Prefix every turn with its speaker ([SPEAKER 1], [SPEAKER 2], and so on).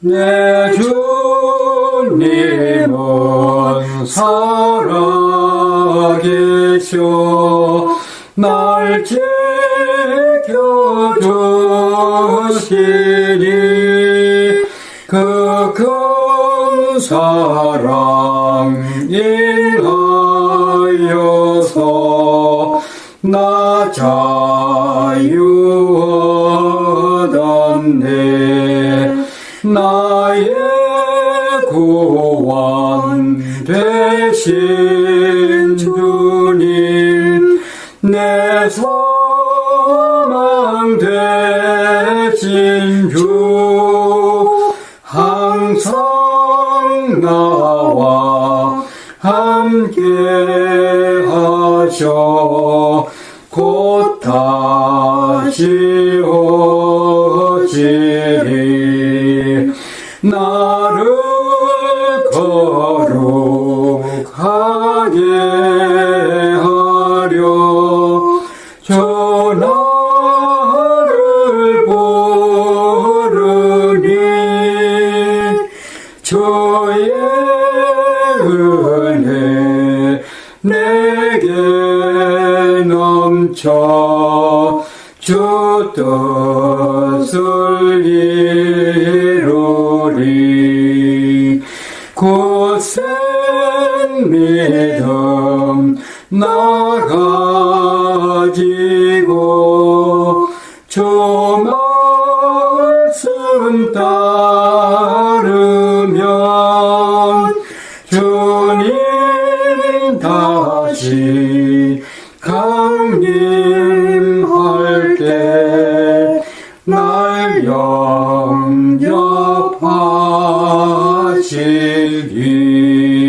[SPEAKER 1] 내 주님은 살아계셔 날 지켜주시니 그 큰 사랑 인하여서 나 자유 얻었네 나의 구원 되신 주님 내 소망 되신 주 항상 나와 함께 하셔. 곧 다시 오 나를 거룩하게 하려. 전하를 부르니 주의 은혜 내게 넘쳐 주 뜻을 이루리 굳센 믿음 나 가지고 주 말씀 따르면 주님 다시 강림할 때 날 영접하 Сергій.